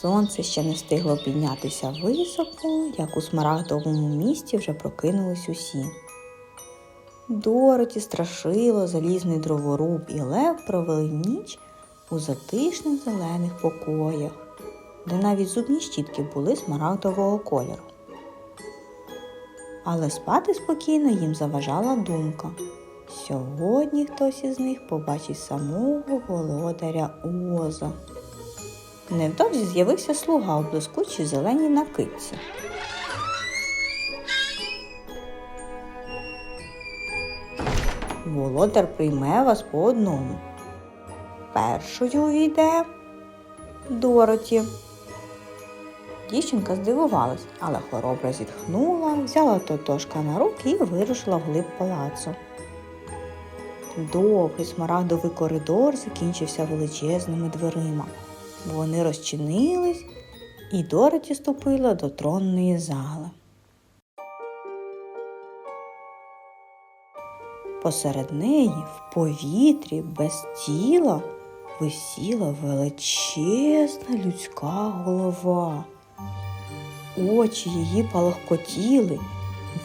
Сонце ще не встигло піднятися високо, як у смарагдовому місті вже прокинулись усі. Дороті, страшило, залізний дроворуб і лев провели ніч у затишних зелених покоях, де навіть зубні щітки були смарагдового кольору. Але спати спокійно їм заважала думка. Сьогодні хтось із них побачить самого володаря Оза. Невдовзі з'явився слуга у блискучій зеленій накидці. Володар прийме вас по одному. Першою увійде Дороті. Дівчинка здивувалась, але хоробро зітхнула, взяла Тотошка на руки і вирушила вглиб палацу. Довгий смарагдовий коридор закінчився величезними дверима. Вони розчинились, і Дороті ступила до тронної зали. Посеред неї в повітрі без тіла висіла величезна людська голова. Очі її палахкотіли,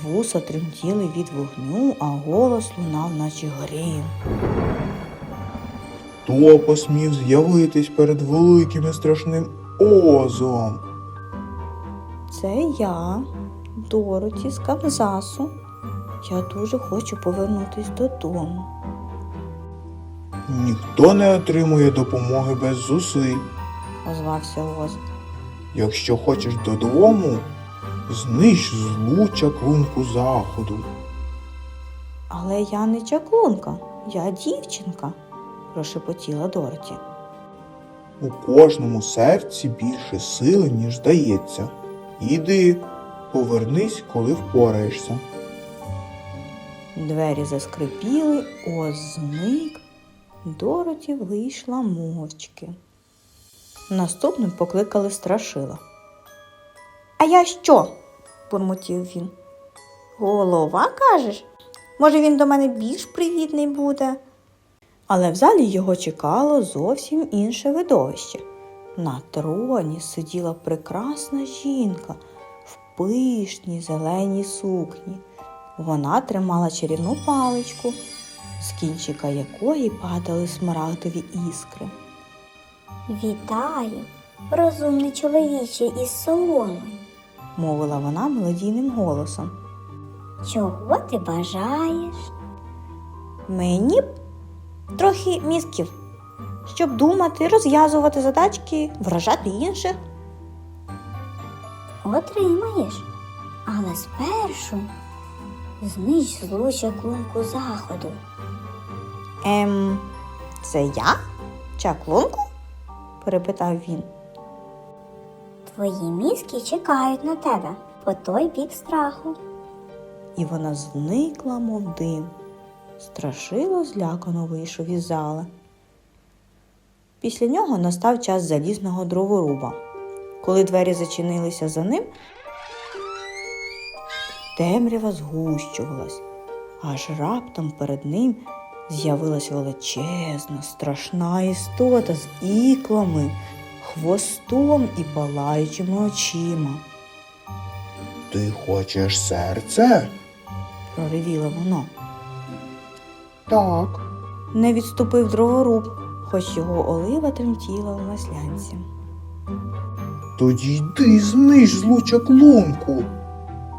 вуса тремтіли від вогню, а голос лунав, наче грім. Хто посмів з'явитись перед великим і страшним озом? Це я, Дороті з Канзасу. Я дуже хочу повернутись додому. Ніхто не отримує допомоги без зусиль. озвався Оз. Якщо хочеш додому, знищ злу чаклунку заходу. Але я не чаклунка, я дівчинка, прошепотіла Дороті. У кожному серці більше сили, ніж здається. Іди, повернись, коли впораєшся. Двері заскрипіли, Оз зник. Дороті вийшла мовчки. Наступним покликали страшила. А я що? бурмотів він. Голова, кажеш? Може, він до мене більш привітний буде? Але в залі його чекало зовсім інше видовище. На троні сиділа прекрасна жінка в пишній зеленій сукні. Вона тримала чарівну паличку, з кінчика якої падали смарагдові іскри. Вітаю, розумний чоловіче із соломи. мовила вона мелодійним голосом. Чого ти бажаєш? Мені б трохи мізків, щоб думати, розв'язувати задачки, вражати інших. Отримаєш. Але спершу знищ злу чаклунку заходу. Ем, це я? Чаклунку? перепитав він. Твої мізки чекають на тебе по той бік страху. І вона зникла, мов дим. Страшило злякано вийшов із зали. Після нього настав час залізного дроворуба. Коли двері зачинилися за ним, темрява згущувалась, аж раптом перед ним з'явилась величезна, страшна істота з іклами, хвостом і палаючими очима. Ти хочеш серце? Проревіло воно. Так. Не відступив дроворуб, хоч його олива тремтіла в маслянці. Тоді йди знищ злу чаклунку.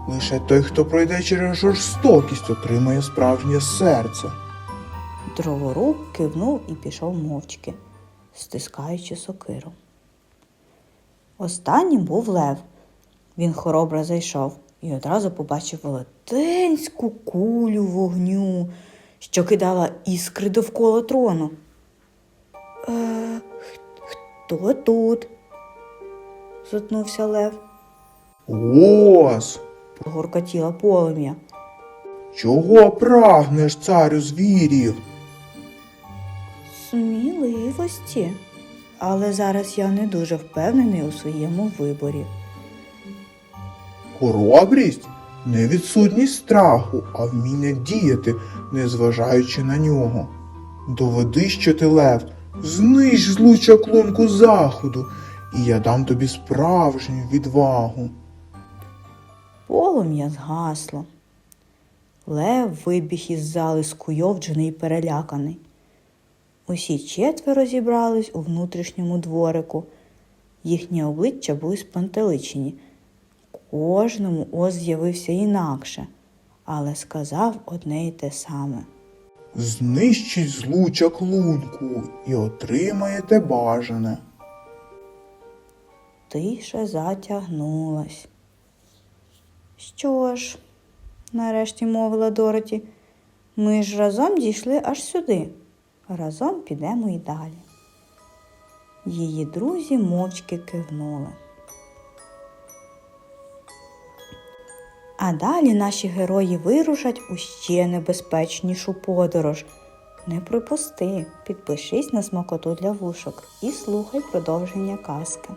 Лише той, хто пройде через жорстокість, отримає справжнє серце. Дроворуб кивнув і пішов мовчки, стискаючи сокиру. Останнім був лев. Він хоробро зайшов і одразу побачив велетенську кулю вогню, що кидала іскри довкола трону. Е, хто тут? зутнувся лев, Оз! прогоркотіло полум'я. Чого прагнеш, царю звірів? Сміливості. Але зараз я не дуже впевнений у своєму виборі. Хоробрість не відсутність страху, а вміння діяти, незважаючи на нього. Доведи, що ти лев, знищ злу чаклунку заходу і я дам тобі справжню відвагу. Полум'я згасло. Лев вибіг із зали скуйовджений і переляканий. Усі четверо зібрались у внутрішньому дворику. Їхні обличчя були спантеличені. Кожному Оз з'явився інакше, але сказав одне й те саме. Знищіть злу чаклунку і отримаєте бажане. Тиша затягнулась. Що ж, нарешті мовила Дороті, ми ж разом дійшли аж сюди. Разом підемо і далі. Її друзі мовчки кивнули. А далі наші герої вирушать у ще небезпечнішу подорож. Не пропусти, підпишись на смакоту для вушок і слухай продовження казки.